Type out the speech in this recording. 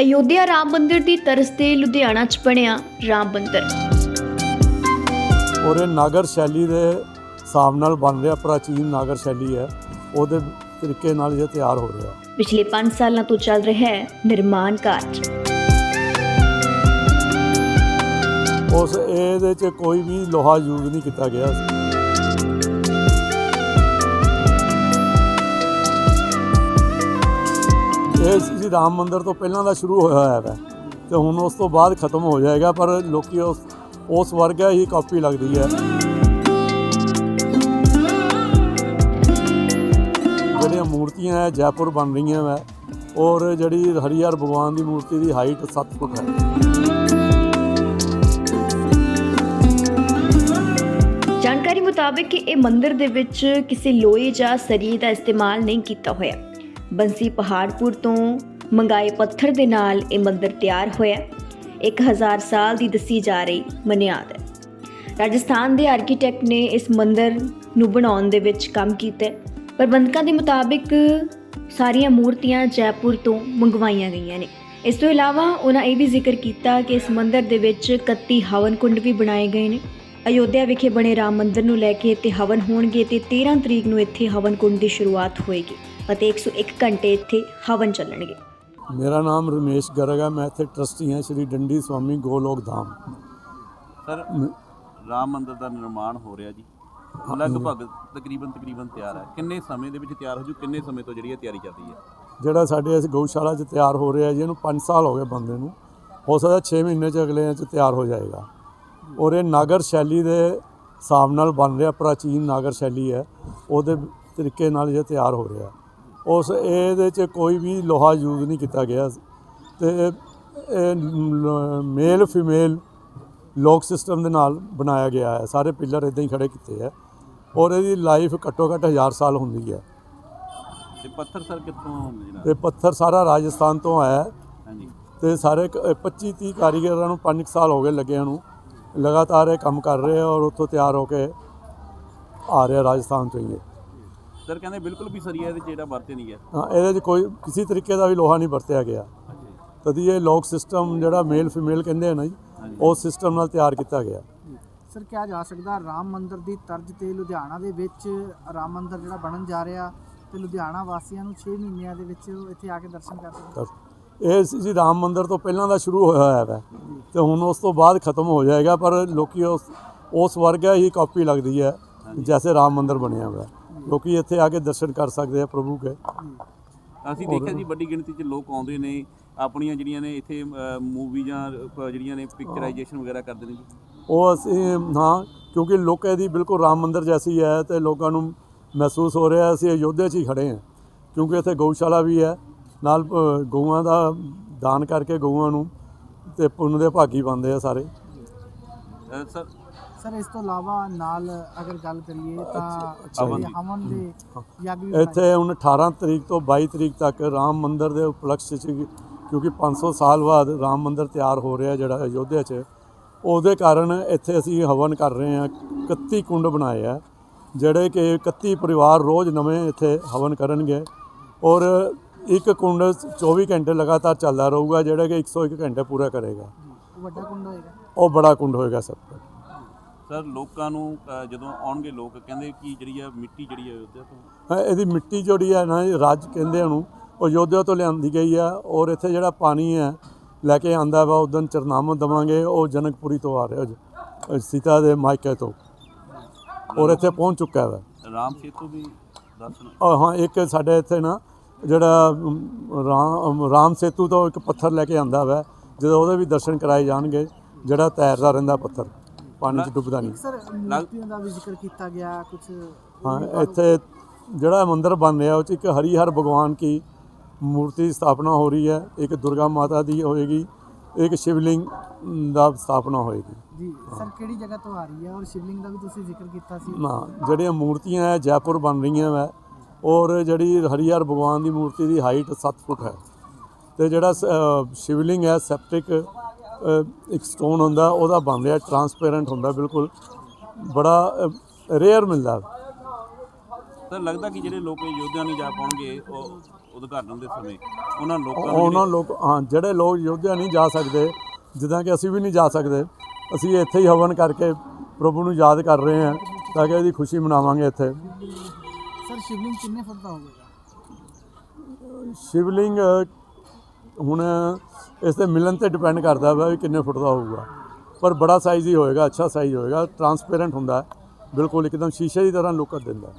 ਅਯੋਧਿਆ ਰਾਮ ਮੰਦਿਰ ਦੀ ਤਰਜ਼ ਤੇ ਲੁਧਿਆਣਾ 'ਚ ਬਣਿਆ ਰਾਮ ਮੰਦਿਰ। ਔਰ ਇਹ ਨਾਗਰ ਸ਼ੈਲੀ ਦੇ ਹਿਸਾਬ ਨਾਲ ਬਣ ਰਿਹਾ ਪ੍ਰਾਚੀਨ ਨਾਗਰ ਸ਼ੈਲੀ ਹੈ। ਉਹਦੇ ਤਰੀਕੇ ਨਾਲ ਇਹ ਤਿਆਰ ਹੋ ਰਿਹਾ। ਪਿਛਲੇ 5 ਸਾਲਾਂ ਤੋਂ ਚੱਲ ਰਿਹਾ ਹੈ ਨਿਰਮਾਣ ਕਾਰਜ। ਉਸ ਇਹਦੇ 'ਚ ਕੋਈ ਵੀ ਲੋਹਾ ਯੂਜ਼ ਨਹੀਂ ਕੀਤਾ ਗਿਆ। ਇਹ ਜੀ ਰਾਮ ਮੰਦਿਰ ਤੋਂ ਪਹਿਲਾਂ ਦਾ ਸ਼ੁਰੂ ਹੋਇਆ ਹੋਇਆ ਹੈ ਤੇ ਹੁਣ ਉਸ ਤੋਂ ਬਾਅਦ ਖਤਮ ਹੋ ਜਾਏਗਾ, ਪਰ ਲੋਕੀ ਉਸ ਉਸ ਵਰਗਾ ਹੀ ਕਾਪੀ ਲੱਗਦੀ ਹੈ। ਜਿਹੜੀਆਂ ਮੂਰਤੀਆਂ ਹੈ, ਜੈਪੁਰ ਬਣ ਰਹੀਆਂ ਹੈ ਔਰ ਜਿਹੜੀ ਹਰੀਹਰ ਭਗਵਾਨ ਦੀ ਮੂਰਤੀ ਦੀ ਹਾਈਟ 7 ਫੁੱਟ ਹੈ। ਜਾਣਕਾਰੀ ਮੁਤਾਬਕ ਇਹ ਮੰਦਿਰ ਦੇ ਵਿੱਚ ਕਿਸੇ ਲੋਹੇ ਜਾਂ ਸਰੀਏ ਦਾ ਇਸਤੇਮਾਲ ਨਹੀਂ ਕੀਤਾ ਹੋਇਆ। ਬੰਸੀ ਪਹਾੜਪੁਰ ਤੋਂ ਮੰਗਾਏ ਪੱਥਰ ਦੇ ਨਾਲ ਇਹ ਮੰਦਿਰ ਤਿਆਰ ਹੋਇਆ 1000 ਸਾਲ ਦੀ ਦੱਸੀ ਜਾ ਰਹੀ ਮਨਿਆਦ ਹੈ। ਰਾਜਸਥਾਨ ਦੇ ਆਰਕੀਟੈਕਟ ਨੇ ਇਸ ਮੰਦਿਰ ਨੂੰ ਬਣਾਉਣ ਦੇ ਵਿੱਚ ਕੰਮ ਕੀਤਾ ਪ੍ਰਬੰਧਕਾਂ ਦੇ ਮੁਤਾਬਿਕ ਸਾਰੀਆਂ ਮੂਰਤੀਆਂ ਜੈਪੁਰ ਤੋਂ ਮੰਗਵਾਈਆਂ ਗਈਆਂ ਨੇ। ਇਸ ਤੋਂ ਇਲਾਵਾ ਉਹਨਾਂ ਇਹ ਵੀ ਜ਼ਿਕਰ ਕੀਤਾ ਕਿ ਇਸ ਮੰਦਿਰ ਦੇ ਵਿੱਚ 31 ਹਵਨ ਕੁੰਡ ਵੀ ਬਣਾਏ ਗਏ ਨੇ। ਅਯੋਧਿਆ ਵਿਖੇ ਬਣੇ ਰਾਮ ਮੰਦਿਰ ਨੂੰ ਲੈ ਕੇ ਇੱਥੇ ਹਵਨ ਹੋਣਗੇ ਤੇ 13 ਤਰੀਕ ਨੂੰ ਇੱਥੇ ਹਵਨ ਕੁੰਡ ਦੀ ਸ਼ੁਰੂਆਤ ਹੋਏਗੀ। ਅਤੇ 101 ਘੰਟੇ ਇੱਥੇ ਹਵਨ ਚੱਲਣਗੇ। ਮੇਰਾ ਨਾਮ ਰਮੇਸ਼ ਗਰਗ ਹੈ ਮੈਂ ਇੱਥੇ ਟਰਸਟੀ ਹਾਂ ਸ਼੍ਰੀ ਡੰਡੀ ਸਵਾਮੀ ਗੋਲੋਕ ਧਾਮ। ਸਰ ਰਾਮ ਮੰਦਿਰ ਦਾ ਨਿਰਮਾਣ ਹੋ ਰਿਹਾ ਜੀ। ਲਗਭਗ ਤਕਰੀਬਨ ਤਕਰੀਬਨ ਤਿਆਰ ਹੈ। ਕਿੰਨੇ ਸਮੇਂ ਦੇ ਵਿੱਚ ਤਿਆਰ ਹੋ ਜੂ? ਕਿੰਨੇ ਸਮੇਂ ਤੋਂ ਜਿਹੜੀ ਇਹ ਤਿਆਰੀ ਚੱਲ ਰਹੀ ਹੈ? ਜਿਹੜਾ ਸਾਡੇ ਇਸ ਗਊਸ਼ਾਲਾ 'ਚ ਤਿਆਰ ਹੋ ਰਿਹਾ ਜੀ ਇਹਨੂੰ 5 ਸਾਲ ਹੋ ਗਏ ਬੰਦੇ ਨੂੰ। ਹੋ ਸਕਦਾ 6 ਮਹੀਨੇ 'ਚ ਅਗਲੇ 'ਚ ਤਿਆਰ ਹੋ ਜਾਏਗਾ। ਔਰ ਇਹ ਨਾਗਰ ਸ਼ੈਲੀ ਦੇ ਹਿਸਾਬ ਨਾਲ ਬਣ ਰਿਹਾ ਪ੍ਰਾਚੀਨ ਨਾਗਰ ਸ਼ੈਲੀ ਹੈ। ਉਹਦੇ ਤਰੀਕੇ ਨਾਲ ਇਹ ਤਿਆਰ ਹੋ ਰਿਹਾ। ਉਸ ਇਹਦੇ 'ਚ ਕੋਈ ਵੀ ਲੋਹਾ ਯੂਜ਼ ਨਹੀਂ ਕੀਤਾ ਗਿਆ। ਤੇ ਇਹ ਮੇਲ ਫੀਮੇਲ ਲੋਕ ਸਿਸਟਮ ਦੇ ਨਾਲ ਬਣਾਇਆ ਗਿਆ ਹੈ। ਸਾਰੇ ਪਿੱਲਰ ਇਦਾਂ ਹੀ ਖੜੇ ਕੀਤੇ ਹੈ। ਔਰ ਇਹਦੀ ਲਾਈਫ ਘੱਟੋ ਘੱਟ 1000 ਸਾਲ ਹੁੰਦੀ ਹੈ। ਤੇ ਪੱਥਰ ਸਰ ਕਿੱਥੋਂ ਜਿਹੜਾ ਤੇ ਪੱਥਰ ਸਾਰਾ ਰਾਜਸਥਾਨ ਤੋਂ ਆਇਆ ਹੈ। ਹਾਂਜੀ। ਤੇ ਸਾਰੇ 25 30 ਕਾਰੀਗਰਾਂ ਨੂੰ 5 ਸਾਲ ਹੋ ਗਏ ਲੱਗਿਆਂ ਨੂੰ। ਲਗਾਤਾਰ ਇਹ ਕੰਮ ਕਰ ਰਹੇ ਆ ਔਰ ਉੱਥੋਂ ਤਿਆਰ ਹੋ ਕੇ ਆ ਰਿਹਾ ਰਾਜਸਥਾਨ ਤੋਂ ਹੀ। ਸਰ ਕਹਿੰਦੇ ਬਿਲਕੁਲ ਵੀ ਸਰੀਆ ਇਹਦੇ 'ਚ ਜਿਹੜਾ ਵਰਤੇ ਨਹੀਂ ਗਿਆ। ਹਾਂ ਇਹਦੇ 'ਚ ਕੋਈ ਕਿਸੇ ਤਰੀਕੇ ਦਾ ਵੀ ਲੋਹਾ ਨਹੀਂ ਵਰਤਿਆ ਗਿਆ। ਤਦੀ ਇਹ ਲੋਕ ਸਿਸਟਮ ਜਿਹੜਾ ਮੇਲ ਫੀਮੇਲ ਕਹਿੰਦੇ ਆ ਨਾ ਜੀ ਉਸ ਸਿਸਟਮ ਨਾਲ ਤਿਆਰ ਕੀਤਾ ਗਿਆ। ਸਰ ਕਿਹਾ ਜਾ ਸਕਦਾ ਰਾਮ ਮੰਦਿਰ ਦੀ ਤਰਜ਼ ਤੇ ਲੁਧਿਆਣਾ ਦੇ ਵਿੱਚ ਰਾਮ ਮੰਦਿਰ ਜਿਹੜਾ ਬਣਨ ਜਾ ਰਿਹਾ ਤੇ ਲੁਧਿਆਣਾ ਵਾਸੀਆਂ ਨੂੰ 6 ਮਹੀਨਿਆਂ ਦੇ ਵਿੱਚ ਇੱਥੇ ਆ ਕੇ ਦਰਸ਼ਨ ਕਰ ਸਕਦੇ ਇਹ ਸੀ ਜੀ ਰਾਮ ਮੰਦਿਰ ਤੋਂ ਪਹਿਲਾਂ ਦਾ ਸ਼ੁਰੂ ਹੋਇਆ ਹੋਇਆ ਹੈ ਤੇ ਹੁਣ ਉਸ ਤੋਂ ਬਾਅਦ ਖਤਮ ਹੋ ਜਾਏਗਾ ਪਰ ਲੋਕੀ ਉਸ ਉਸ ਵਰਗਾ ਹੀ ਕਾਪੀ ਲੱਗਦੀ ਹੈ ਜੈਸੇ ਰਾਮ ਮੰਦਿਰ ਬਣਿਆ ਹੋਇਆ। ਲੋਕੀ ਇੱਥੇ ਆ ਕੇ ਦਰਸ਼ਨ ਕਰ ਸਕਦੇ ਆ ਪ੍ਰਭੂ ਕੇ ਅਸੀਂ ਦੇਖਿਆ ਜੀ ਵੱਡੀ ਗਿਣਤੀ 'ਚ ਲੋਕ ਆਉਂਦੇ ਨੇ ਆਪਣੀਆਂ ਜਿਹੜੀਆਂ ਨੇ ਇੱਥੇ ਮੂਵੀ ਜਾਂ ਜਿਹੜੀਆਂ ਨੇ ਪਿਕਚਰਾਈਜੇਸ਼ਨ ਵਗੈਰਾ ਕਰਦੇ ਨੇ ਜੀ। ਉਹ ਅਸੀਂ ਹਾਂ ਕਿਉਂਕਿ ਲੋਕਾਂ ਦੀ ਬਿਲਕੁਲ ਰਾਮ ਮੰਦਿਰ ਜੈਸੀ ਹੈ ਤੇ ਲੋਕਾਂ ਨੂੰ ਮਹਿਸੂਸ ਹੋ ਰਿਹਾ ਅਸੀਂ ਅਯੋਧਿਆ 'ਚ ਹੀ ਖੜੇ ਹਾਂ। ਕਿਉਂਕਿ ਇੱਥੇ ਗਊਸ਼ਾਲਾ ਵੀ ਹੈ ਨਾਲ ਗਊਆਂ ਦਾ ਦਾਨ ਕਰਕੇ ਗਊਆਂ ਨੂੰ ਤੇ ਪੁੰਨ ਦੇ ਭਾਗੀ ਬਣਦੇ ਆ ਸਾਰੇ। ਸਰ ਸਰ ਇਸ ਤੋਂ ਇਲਾਵਾ ਨਾਲ ਅਗਰ ਗੱਲ ਕਰੀਏ ਤਾਂ ਜੀ। ਹਵਨ ਦੇ। ਯੱਗ ਵੀ ਇੱਥੇ ਹੁਣ 18 ਤਰੀਕ ਤੋਂ 22 ਤਰੀਕ ਤੱਕ ਰਾਮ ਮੰਦਿਰ ਦੇ ਉਪਲਕਸ਼ 'ਚ ਕਿਉਂਕਿ 500 ਸਾਲ ਬਾਅਦ ਰਾਮ ਮੰਦਿਰ ਤਿਆਰ ਹੋ ਰਿਹਾ ਜਿਹੜਾ ਅਯੋਧਿਆ 'ਚ ਉਹਦੇ ਕਾਰਨ ਇੱਥੇ ਅਸੀਂ ਹਵਨ ਕਰ ਰਹੇ ਹਾਂ 31 ਕੁੰਡ ਬਣਾਏ ਆ ਜਿਹੜੇ ਕਿ 31 ਪਰਿਵਾਰ ਰੋਜ਼ ਨਵੇਂ ਇੱਥੇ ਹਵਨ ਕਰਨਗੇ ਔਰ ਇੱਕ ਕੁੰਡ 24 ਘੰਟੇ ਲਗਾਤਾਰ ਚੱਲਦਾ ਰਹੂਗਾ ਜਿਹੜਾ ਕਿ 101 ਘੰਟੇ ਪੂਰਾ ਕਰੇਗਾ। ਉਹ ਵੱਡਾ ਕੁੰਡ ਹੋਏਗਾ। ਉਹ ਬੜਾ ਕੁੰਡ ਹੋਏਗਾ ਸਭ ਤੋਂ। ਸਰ ਲੋਕਾਂ ਨੂੰ ਅ, ਜਦੋਂ ਆਉਣਗੇ ਲੋਕ ਕਹਿੰਦੇ ਕਿ ਜਿਹੜੀ ਆ ਮਿੱਟੀ ਜਿਹੜੀ ਆ ਉਹਦੇ ਤੋਂ। ਹਾਂ, ਇਹਦੀ ਮਿੱਟੀ ਜਿਹੜੀ ਹੈ ਨਾ ਇਹ ਰਾਜ ਕਹਿੰਦੇ ਉਹਨੂੰ ਉਹ ਯੋਧਿਆ ਤੋਂ ਲਿਆਂਦੀ ਗਈ ਆ ਔਰ ਇੱਥੇ ਜਿਹੜਾ ਪਾਣੀ ਹੈ ਲੈ ਕੇ ਆਂਦਾ ਵਾ ਉਦੋਂ ਚਰਨਾਮਾ ਦਵਾਂਗੇ ਉਹ ਜਨਕਪੁਰੀ ਤੋਂ ਆ ਰਿਹਾ ਜੀ ਸੀਤਾ ਦੇ ਮਾਇਕੇ ਤੋਂ। ਔਰ ਇੱਥੇ ਪਹੁੰਚ ਚੁੱਕਾ ਵਾ। ਰਾਮ ਸੇਤੂ ਵੀ ਦਰਸ਼ਨ ਔਰ ਹਾਂ ਇੱਕ ਸਾਡੇ ਇੱਥੇ ਨਾ ਜਿਹੜਾ ਅਮ, ਰਾਮ ਰਾਮ ਸੇਤੂ ਤੋਂ ਇੱਕ ਪੱਥਰ ਲੈ ਕੇ ਆਂਦਾ ਵਾ ਜਦੋਂ ਉਹਦੇ ਵੀ ਦਰਸ਼ਨ ਕਰਾਏ ਜਾਣਗੇ ਜਿਹੜਾ ਤੈਰਦਾ ਰਹਿੰਦਾ ਪੱਥਰ। ਪਾਣੀ 'ਚ ਡੁੱਬਦਾ ਨਹੀਂ। ਸਰ ਮੂਰਤੀਆਂ ਦਾ ਵੀ ਜ਼ਿਕਰ ਕੀਤਾ ਗਿਆ ਕੁਝ ਹਾਂ ਇੱਥੇ ਜਿਹੜਾ ਮੰਦਿਰ ਬਣ ਰਿਹਾ ਉਹ 'ਚ ਇੱਕ ਹਰੀ ਹਰ ਭਗਵਾਨ ਕੀ ਮੂਰਤੀ ਸਥਾਪਨਾ ਹੋ ਰਹੀ ਹੈ। ਇੱਕ ਦੁਰਗਾ ਮਾਤਾ ਦੀ ਹੋਏਗੀ ਇੱਕ ਸ਼ਿਵਲਿੰਗ ਦਾ ਸਥਾਪਨਾ ਹੋਏਗੀ। ਜੀ ਸਰ ਕਿਹੜੀ ਜਗ੍ਹਾ ਤੋਂ ਆ ਰਹੀ ਹੈ? ਔਰ ਸ਼ਿਵਲਿੰਗ ਦਾ ਵੀ ਤੁਸੀਂ ਜ਼ਿਕਰ ਕੀਤਾ ਸੀ। ਨਾ ਜਿਹੜੀਆਂ ਮੂਰਤੀਆਂ ਹੈ ਜੈਪੁਰ ਬਣ ਰਹੀਆਂ ਵੈ। ਔਰ ਜਿਹੜੀ ਹਰੀ ਹਰ ਭਗਵਾਨ ਦੀ ਮੂਰਤੀ ਦੀ ਹਾਈਟ 7 ਫੁੱਟ ਹੈ। ਤੇ ਜਿਹੜਾ ਸ਼ਿਵਲਿੰਗ ਹੈ ਸੈਪਟਿਕ ਇੱਕ ਸਟੋਨ ਹੁੰਦਾ ਉਹਦਾ ਬਣ ਰਿਹਾ ਟਰਾਂਸਪੇਰੈਂਟ ਹੁੰਦਾ ਬਿਲਕੁਲ। ਬੜਾ ਰੇਅਰ ਮਿਲਦਾ। ਸਰ ਲੱਗਦਾ ਕਿ ਜਿਹੜੇ ਲੋਕ ਯੋਧਿਆਂ ਨਹੀਂ ਜਾ ਪਾਉਣਗੇ ਉਹ ਉਦਘਾਟਨ ਦੇ ਸਮੇਂ ਉਹਨਾਂ ਲੋਕਾਂ ਨੂੰ ਉਹਨਾਂ ਲੋਕ ਹਾਂ ਜਿਹੜੇ ਲੋਕ ਯੋਧਿਆ ਨਹੀਂ ਜਾ ਸਕਦੇ ਜਿੱਦਾਂ ਕਿ ਅਸੀਂ ਵੀ ਨਹੀਂ ਜਾ ਸਕਦੇ ਅਸੀਂ ਇੱਥੇ ਹੀ ਹਵਨ ਕਰਕੇ ਪ੍ਰਭੂ ਨੂੰ ਯਾਦ ਕਰ ਰਹੇ ਹਾਂ ਤਾਂ ਕਿ ਇਹਦੀ ਖੁਸ਼ੀ ਮਨਾਵਾਂਗੇ ਇੱਥੇ। ਸਰ ਸ਼ਿਵਲਿੰਗ ਕਿੰਨੇ ਫੁੱਟ ਦਾ ਹੋਵੇਗਾ? ਸ਼ਿਵਲਿੰਗ ਹੁਣ ਇਸ 'ਤੇ ਮਿਲਣ ਤੇ ਡਿਪੈਂਡ ਕਰਦਾ ਵਾ ਵੀ ਕਿੰਨੇ ਫੁੱਟ ਦਾ ਹੋਊਗਾ। ਪਰ ਬੜਾ ਸਾਈਜ਼ ਹੀ ਹੋਏਗਾ, ਅੱਛਾ ਸਾਈਜ਼ ਹੋਏਗਾ ਟਰਾਂਸਪੇਰੈਂਟ ਹੁੰਦਾ ਬਿਲਕੁਲ ਇੱਕਦਮ ਸ਼ੀਸ਼ੇ ਦੀ ਤਰ੍ਹਾਂ ਲੁੱਕ ਦਿੰਦਾ।